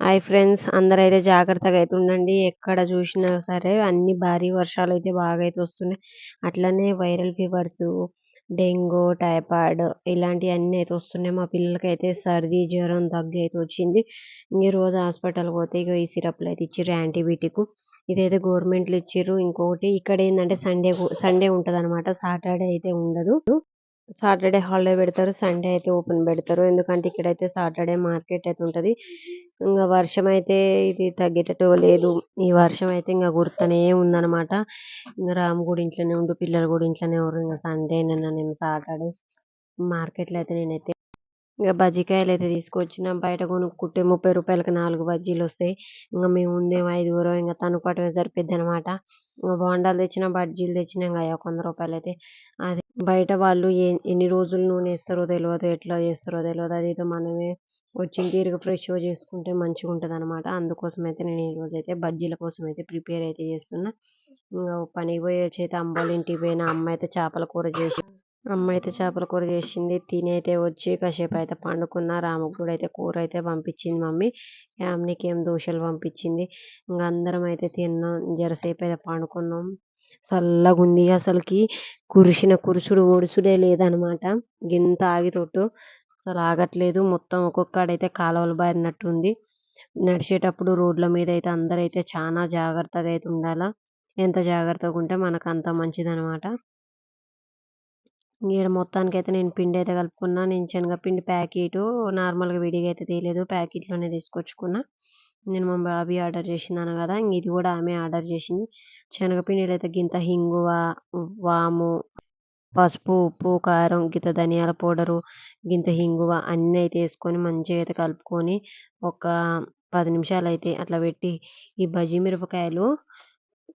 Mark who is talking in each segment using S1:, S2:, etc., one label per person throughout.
S1: Hi friends. అందరైతే జాగ్రత్తగా అయితే ఉండండి. ఎక్కడ చూసినా సరే అన్ని భారీ వర్షాలు అయితే బాగా అయితే వస్తున్నాయి. అట్లనే వైరల్ ఫీవర్స్ డెంగ్యూ టైఫాయిడ్ ఇలాంటివి అన్నీ అయితే వస్తున్నాయి. మా పిల్లలకి అయితే సర్ది జ్వరం దగ్గు అయితే వచ్చింది. ఇంక రోజు హాస్పిటల్ పోతే ఇక ఈ సిరప్లు అయితే ఇచ్చారు యాంటీబయాటిక్. ఇదైతే గవర్నమెంట్లు ఇచ్చారు ఇంకొకటి ఇక్కడ ఏంటంటే సండే సండే ఉంటుంది అనమాట సాటర్డే అయితే ఉండదు. సాటర్డే హాలిడే పెడతారు సండే అయితే ఓపెన్ పెడతారు. ఎందుకంటే ఇక్కడైతే సాటర్డే మార్కెట్ అయితే ఉంటది. ఇంకా వర్షం అయితే ఇది తగ్గేటట్టు లేదు. ఈ వర్షం అయితే ఇంకా గుర్తనే ఉందన్నమాట. ఇంకా రాము కూడా ఇంట్లోనే ఉండు పిల్లలు కూడా ఇంట్లోనే ఉన్నారు ఇంకా సండే నిన్న నేను సాటర్డే మార్కెట్లో అయితే నేనైతే ఇంకా బజ్జికాయలు అయితే తీసుకొచ్చినాం. బయట కొనుక్కుంటే ముప్పై రూపాయలకి నాలుగు బజ్జీలు వస్తాయి. ఇంకా మేము ఉండేమో ఐదుగురు. ఇంకా తను పట్టుగా సరిపోద్ది అనమాట ఇంకా బోండాలు తెచ్చినా బజ్జీలు తెచ్చినా. ఇంకా ఒక వంద రూపాయలు అయితే అది బయట వాళ్ళు ఏ- ఎన్ని రోజులు నూనె వేస్తారో తెలియదు ఎట్లా చేస్తారో తెలియదు అది మనమే వచ్చిన తీరుగా ఫ్రెష్గా చేసుకుంటే మంచిగా ఉంటుంది అనమాట అందుకోసం అయితే నేను ఈ అయితే బజ్జీల కోసం అయితే ప్రిపేర్ అయితే చేస్తున్నా. ఇంకా పనికి పోయి వచ్చి అయితే అమ్మాళ్ళ ఇంటికి పోయిన అమ్మ అయితే చేపల కూర చేసి అమ్మ అయితే చేపల కూర చేసింది తిని అయితే వచ్చి కాసేపు అయితే పండుకున్న. రాముకు కూడా అయితే కూర అయితే పంపించింది మమ్మీ. ఫ్యామిలీకి ఏం దోశలు పంపించింది. ఇంకా అందరం అయితే తిన్నాం. జరసేపు అయితే పండుకున్నాం. చల్లగా ఉంది అసలుకి. కురిసిన కురుసుడు ఒడుసుడే లేదనమాట. గింత ఆగితోటు అసలు ఆగట్లేదు. మొత్తం ఒక్కొక్కడైతే కాలువలు బారినట్టుంది. నడిచేటప్పుడు రోడ్ల మీద అయితే అందరైతే చాలా జాగ్రత్తగా అయితే ఉండాలా? ఎంత జాగ్రత్తగా ఉంటే మనకు అంత మంచిదనమాట. ఇక్కడ ఈడ మొత్తానికి అయితే నేను పిండి అయితే కలుపుకున్నా. నేను శనగపిండి ప్యాకెట్ నార్మల్గా విడిగా అయితే తీయలేదు ప్యాకెట్లోనే తీసుకొచ్చుకున్నా. నేను మా బాబీ ఆర్డర్ చేసినాను కదా ఇది కూడా ఆమె ఆర్డర్ చేసింది. శనగపిండిలో అయితే గింత హింగువ వాము పసుపు ఉప్పు కారం గింత ధనియాల పౌడరు గింత హింగువ అన్నీ అయితే వేసుకొని మంచిగా అయితే కలుపుకొని ఒక పది నిమిషాలు అయితే అట్లా పెట్టి ఈ బజ్జీ మిరపకాయలు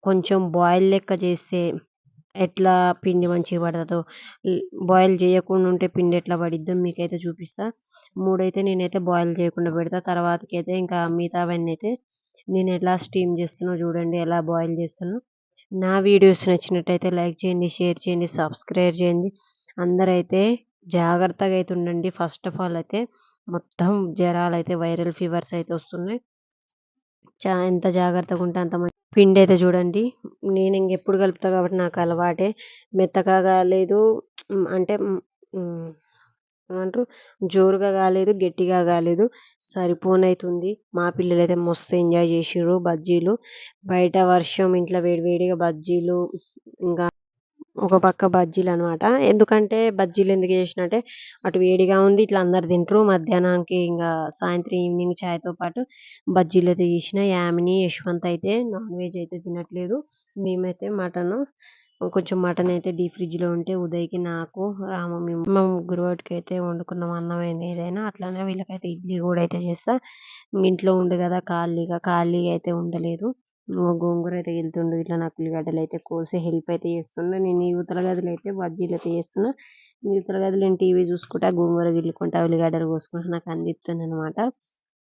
S1: కొంచెం బాయిల్ లెక్క చేస్తే ఎట్లా పిండి మంచిగా పడుతుందో బాయిల్ చేయకుండా ఉంటే పిండి ఎట్లా పడిద్దో మీకైతే చూపిస్తా. మూడైతే నేనైతే బాయిల్ చేయకుండా పెడతా. తర్వాతకి అయితే ఇంకా మిగతావన్నీ అయితే నేను ఎలా స్టీమ్ చేస్తున్నా చూడండి ఎలా బాయిల్ చేస్తానో నా వీడియోస్ నచ్చినట్టయితే లైక్ చేయండి షేర్ చేయండి సబ్స్క్రైబ్ చేయండి. అందరైతే జాగ్రత్తగా అయితే ఉండండి. ఫస్ట్ ఆఫ్ ఆల్ అయితే మొత్తం జ్వరాలు అయితే వైరల్ ఫీవర్స్ అయితే వస్తున్నాయి. చా ఎంత జాగ్రత్తగా ఉంటే అంత మంచి పిండి అయితే చూడండి. నేను ఇంకెప్పుడు కలుపుతా కాబట్టి నాకు అలవాటే. మెత్తగా కాలేదు. అంటే ఉమ్, ఏమంటారు? జోరుగా కాలేదు గట్టిగా కాలేదు. సరిపోనైతుంది. మా పిల్లలు అయితే మస్తు ఎంజాయ్ చేసిర్రు బజ్జీలు. బయట వర్షం ఇంట్లో వేడి వేడిగా బజ్జీలు ఇంకా ఒక పక్క బజ్జీలు అనమాట ఎందుకంటే బజ్జీలు ఎందుకు చేసిన అంటే అటు వేడిగా ఉంది ఇట్లా అందరు తింటారు. మధ్యాహ్నానికి ఇంకా సాయంత్రం ఈవినింగ్ ఛాయ్తో పాటు బజ్జీలు అయితే చేసిన. యామిని యశ్వంత్ అయితే నాన్ వెజ్ అయితే తినట్లేదు. మేమైతే మటన్ కొంచెం మటన్ అయితే డీ ఫ్రిడ్జ్లో ఉంటే ఉదయ్కి నాకు రాము మేము మా ముగ్గురు వాటికి అయితే వండుకున్నాం అన్నం అయినా ఏదైనా. అట్లానే వీళ్ళకైతే ఇడ్లీ కూడా అయితే చేస్తా. ఇంట్లో ఉండు కదా ఖాళీగా ఖాళీగా అయితే ఉండలేదు. గోంగూర అయితే వెళ్తుండు. ఇట్లా నాకు ఉల్లిగడ్డలు అయితే కోసి హెల్ప్ అయితే చేస్తున్నా. నేను యువతల గదిలో అయితే బజ్జీలు అయితే చేస్తున్నా. యువతల గదిలో నేను టీవీ చూసుకుంటా గోంగూర గిల్లుకుంటా ఉల్లిగడ్డలు కోసుకుంటా నాకు అందిస్తుంది అనమాట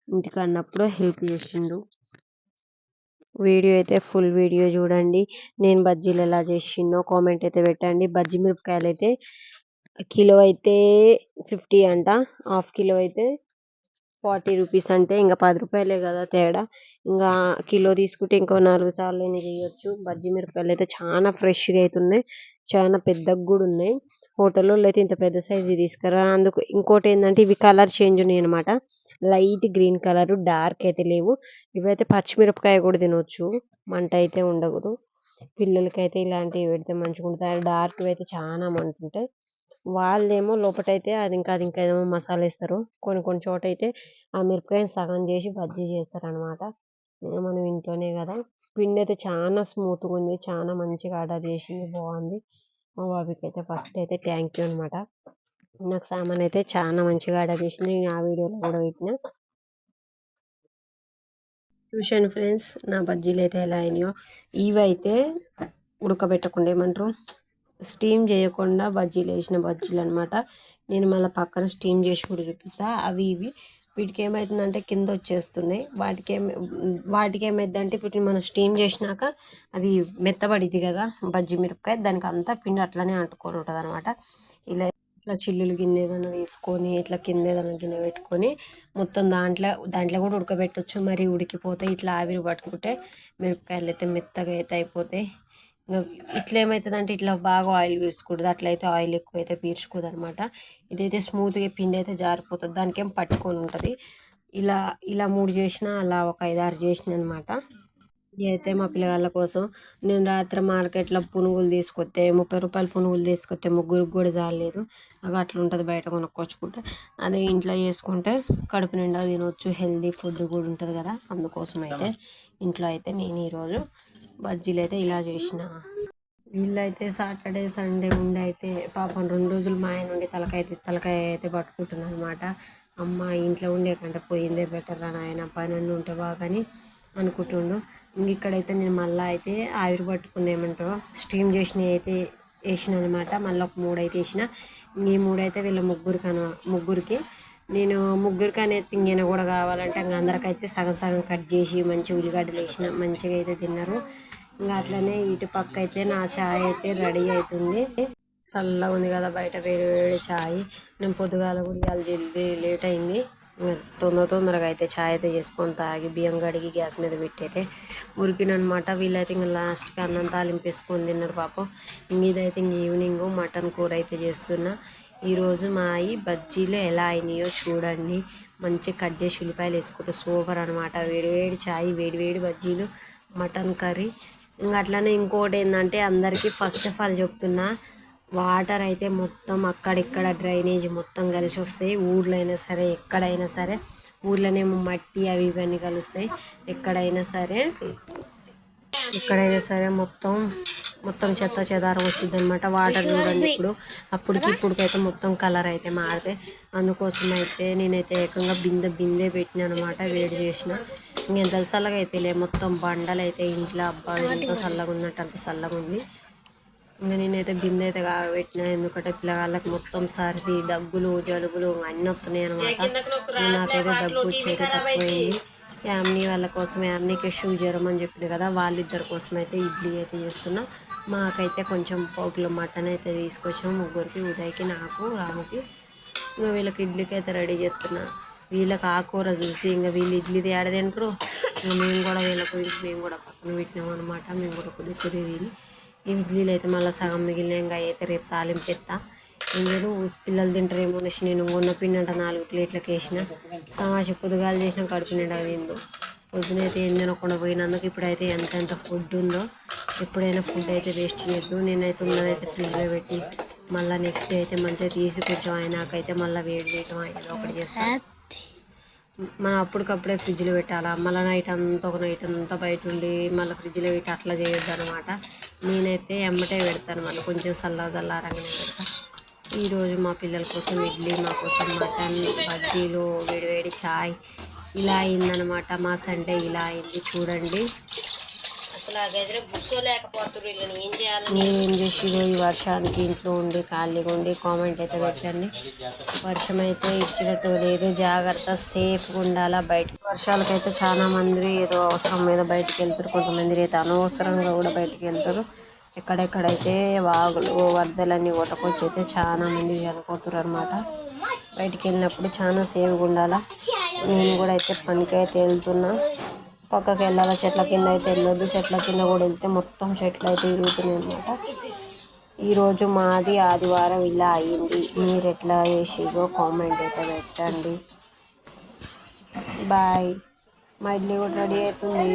S1: ఇంటికి అన్నప్పుడు హెల్ప్ చేసిండు. వీడియో అయితే ఫుల్ వీడియో చూడండి. నేను బజ్జీలు ఎలా చేసిండో కామెంట్ అయితే పెట్టండి. బజ్జీ మిరపకాయలు అయితే కిలో అయితే ఫిఫ్టీ అంట. హాఫ్ కిలో అయితే ఫార్టీ రూపీస్ అంటే ఇంకా పది రూపాయలే కదా తేడా. ఇంకా కిలో తీసుకుంటే ఇంకో నాలుగు సార్లు అయినా చేయొచ్చు. బజ్జీ మిరపకాయలు అయితే చాలా ఫ్రెష్గా అయితే ఉన్నాయి. చాలా పెద్దగా కూడా ఉన్నాయి. హోటల్లో అయితే ఇంత పెద్ద సైజు తీసుకురా. అందుకు ఇంకోటి ఏంటంటే ఇవి కలర్ చేంజ్ ఉన్నాయి అనమాట లైట్ గ్రీన్ కలర్ డార్క్ అయితే లేవు. ఇవైతే పచ్చిమిరపకాయ కూడా తినొచ్చు. మంట అయితే ఉండకూడదు. పిల్లలకైతే ఇలాంటివి పెడితే మంచిగా ఉంటుంది డార్క్ అయితే చాలా మంట ఉంటాయి వాళ్ళేమో లోపటైతే అది ఇంకా అది ఇంకా ఏమో మసాలా వేస్తారు కొన్ని కొన్ని చోట అయితే ఆ మిరపకాయని సగం చేసి బజ్జీ చేస్తారు అనమాట మనం ఇంట్లోనే కదా. పిండి అయితే చాలా స్మూత్గా ఉంది. చాలా మంచిగా ఆర్డర్ చేసింది. బాగుంది. మా బాబుకి అయితే ఫస్ట్ అయితే థ్యాంక్ యూ అనమాట నాకు సామాన్ అయితే చాలా మంచిగా ఆర్డర్ చేసింది. నేను ఆ వీడియోలో కూడా పెట్టిన. చూశాను ఫ్రెండ్స్ నా బజ్జీలు అయితే ఎలా అయినాయో. ఇవి అయితే ఉడకబెట్టకుండా ఏమంటారు? స్టీమ్ చేయకుండా బజ్జీలు వేసిన బజ్జీలు అనమాట నేను మళ్ళీ పక్కన స్టీమ్ చేసి కూడా చూపిస్తా. అవి ఇవి. వీటికి ఏమవుతుందంటే కింద వచ్చేస్తున్నాయి. వాటికి ఏమి వాటికి ఏమైందంటే ఇప్పుడు మనం స్టీమ్ చేసినాక అది మెత్తబడిద్ది కదా బజ్జీ మిరపకాయ. దానికి అంతా పిండి అట్లనే అంటుకొని ఉంటుంది అనమాట ఇలా ఇట్లా చిల్లులు గిన్నె ఏదైనా తీసుకొని ఇట్లా కింద ఏదైనా గిన్నె పెట్టుకొని మొత్తం దాంట్లో దాంట్లో కూడా ఉడకబెట్టచ్చు. మరి ఉడికిపోతే ఇట్లా ఆవిరి పట్టుకుంటే మిరపకాయలు అయితే మెత్తగా అయితే అయిపోతాయి. ఇట్లా ఏమవుతుంది అంటే ఇట్లా బాగా ఆయిల్ పీల్చుకుంటుంది అట్లయితే ఆయిల్ ఎక్కువ అయితే పీల్చుకోదు అనమాట ఇదైతే స్మూత్గా పిండి అయితే జారిపోతుంది. దానికి ఏం పట్టుకొని ఉంటుంది. ఇలా ఇలా మూడు చేసిన అలా ఒక ఐదారు చేసిన అనమాట అయితే మా పిల్లగాళ్ళ కోసం. నేను రాత్రి మార్కెట్లో పునుగులు తీసుకొస్తే ముప్పై రూపాయలు పునుగులు తీసుకొస్తే ముగ్గురికి కూడా చాలేదు అవి అట్లా ఉంటుంది బయట కొనుక్కొచ్చుకుంటే. అదే ఇంట్లో చేసుకుంటే కడుపు నిండా తినవచ్చు హెల్దీ ఫుడ్ కూడా ఉంటుంది కదా. అందుకోసం అయితే ఇంట్లో అయితే నేను ఈరోజు బజ్జీలు అయితే ఇలా చేసిన. వీళ్ళైతే సాటర్డే సండే ఉండి అయితే పాపం రెండు రోజులు మా ఆయన ఉండి తలకాయ తలకాయ అయితే పట్టుకుంటున్నాను అనమాట అమ్మ ఇంట్లో ఉండే కంటే పోయిందే బెటర్ అని ఆయన పని ఉంటే బాగాని అనుకుంటుండు. ఇంక ఇక్కడైతే నేను మళ్ళీ అయితే ఆవిరి పట్టుకునేమంటావు స్టీమ్ చేసినవి అయితే వేసిన అనమాట మళ్ళీ ఒక మూడు అయితే వేసిన ఈ మూడు అయితే వీళ్ళ ముగ్గురికి అన ముగ్గురికి నేను ముగ్గురికి అనే తింగిన కూడా కావాలంటే ఇంకా అందరికైతే సగం సగం కట్ చేసి మంచి ఉల్లిగడ్డలు వేసిన మంచిగా అయితే తిన్నారు. ఇంకా అట్లనే ఇటు పక్క అయితే నా చాయ్ అయితే రెడీ అవుతుంది చల్లగా ఉంది కదా బయట వేడి వేడి చాయ్. నేను పొద్దుగాల కూడా ఇవాళ జల్దీ లేట్ అయింది. తొందర తొందరగా అయితే చాయ్ అయితే చేసుకొని తాగి బియ్యం కడిగి గ్యాస్ మీద పెట్టయితే ఉరికినమాట వీళ్ళైతే ఇంకా లాస్ట్కి అన్నం తాలింపేసుకొని తిన్నారు పాపం. ఇంక ఇదైతే ఇంక ఈవినింగ్ మటన్ కూర అయితే చేస్తున్నా. ఈరోజు మా ఈ బజ్జీలు ఎలా అయినాయో చూడండి. మంచి కట్ చేసి ఉల్లిపాయలు వేసుకుంటూ సూపర్ అనమాట వేడివేడి చాయ్ వేడివేడి బజ్జీలు మటన్ కర్రీ. ఇంకా అట్లనే ఇంకోటి ఏంటంటే అందరికీ ఫస్ట్ ఆఫ్ ఆల్ చెప్తున్నా వాటర్ అయితే మొత్తం అక్కడిక్కడ డ్రైనేజ్ మొత్తం కలిసి వస్తాయి. ఊర్లో అయినా సరే ఎక్కడైనా సరే ఊర్లోనేమో మట్టి అవి ఇవన్నీ కలుస్తాయి. ఎక్కడైనా సరే ఎక్కడైనా సరే మొత్తం మొత్తం చెత్త చెదారం వచ్చింది అనమాట వాటర్ చూడండి ఇప్పుడు. అప్పటికి ఇప్పటికైతే మొత్తం కలర్ అయితే మారితే. అందుకోసం అయితే నేనైతే ఏకంగా బిందె బిందె పెట్టిన అనమాట వేడి చేసిన. ఇంకెంత చల్లగా అయితే లే మొత్తం బండలు అయితే ఇంట్లో అబ్బా ఎంత చల్లగా ఉన్నట్టు అంత చల్లగా ఉంది. ఇంకా నేనైతే బిందె అయితే కాగబెట్టిన. ఎందుకంటే పిల్లగాళ్ళకి మొత్తం సర్ది దగ్గులు జలుబులు అన్నీ వస్తున్నాయి అనమాట నాకైతే దగ్గు వచ్చేది తక్కువైంది. యామ్ని వాళ్ళ కోసం యామ్నీకి షూ జ్వరం అని చెప్పింది కదా వాళ్ళిద్దరి కోసం అయితే ఇడ్లీ అయితే చేస్తున్నా. మాకైతే కొంచెం పోకులు మటన్ అయితే తీసుకొచ్చాం. ముగ్గురికి ఉదయ్కి నాకు రాముకి. ఇంకా వీళ్ళకి ఇడ్లీకి అయితే రెడీ చేస్తున్నా. వీళ్ళకి ఆకూర చూసి ఇంకా వీళ్ళు ఇడ్లీ తేడా తింటారు ఇంకా మేము కూడా వీళ్ళ గురించి మేము కూడా పక్కన పెట్టినాం అనమాట మేము కూడా కొద్ది కొద్ది తిని ఈ ఇడ్లీలు అయితే మళ్ళీ సగం మిగిలిన ఇంకా అయితే రేపు తాలింపు ఎత్తా ఎందుకు పిల్లలు తింటారేమో అనేసి నేను ఉన్న పిండి అంట నాలుగు ప్లేట్లకు వేసిన. సమాజ పొద్దుగాలు చేసిన కడుపు నిండా తిందో. పొద్దునైతే ఏం తినకుండా పోయినందుకు ఇప్పుడైతే ఎంత ఎంత ఫుడ్ ఉందో ఎప్పుడైనా ఫుడ్ అయితే వేస్ట్ చేయొద్దు. నేనైతే ఉన్నదైతే ఫ్రిడ్జ్లో పెట్టి మళ్ళీ నెక్స్ట్ డే అయితే మంచిగా తీసి కొంచెం అయినాకైతే మళ్ళీ వేడి చేయటం అయితే ఒకటి చేస్తాను మనం అప్పటికప్పుడే ఫ్రిడ్జ్లో పెట్టాలా? మళ్ళీ నైట్ అంతా ఒక నైట్ అంతా బయట ఉండి మళ్ళీ ఫ్రిడ్జ్లో పెట్టి అట్లా చేయొద్దు అనమాట నేనైతే ఎమ్మటే పెడతాను మళ్ళీ కొంచెం చల్ల చల్లారంగానే పెడతా. ఈరోజు మా పిల్లల కోసం ఇడ్లీ మా కోసం మటన్ బజ్జీలు వేడివేడి చాయ్ ఇలా అయిందనమాట మా సండే ఇలా అయింది. చూడండి.
S2: అసలు ఆ గదిలో కూర్చోలేకపోతున్నారు వీళ్ళని. ఏం చేయాలి
S1: నేనేం చేసిరో ఈ వర్షానికి ఇంట్లో ఉండి ఖాళీగా ఉండి కామెంట్ అయితే పెట్టండి. వర్షం అయితే ఇచ్చినట్టు లేదు. జాగ్రత్త సేఫ్గా ఉండాలా బయట. వర్షాలకైతే చాలా మంది ఏదో అవసరం మీద బయటికి వెళ్తారు కొంతమంది అయితే అనవసరంగా కూడా బయటికి వెళ్తారు ఎక్కడెక్కడైతే వాగులు వరదలన్నీ కొట్టకొచ్చి అయితే చాలా మంది చనిపోతారు అనమాట బయటికి వెళ్ళినప్పుడు చాలా సేఫ్గా ఉండాలా? నేను కూడా అయితే పనికి అయితే వెళ్తున్నా. పక్కకి వెళ్ళాలా? చెట్ల కింద అయితే వెళ్ళొద్దు. చెట్ల కింద కూడా వెళ్తే మొత్తం చెట్లు అయితే ఇరుగుతున్నాయి అనమాట ఈరోజు మాది ఆదివారం ఇలా అయ్యింది మీరు ఎట్లా చేసిరో కామెంట్ అయితే పెట్టండి. బాయ్. మా ఇడ్లీ కూడా రెడీ అవుతుంది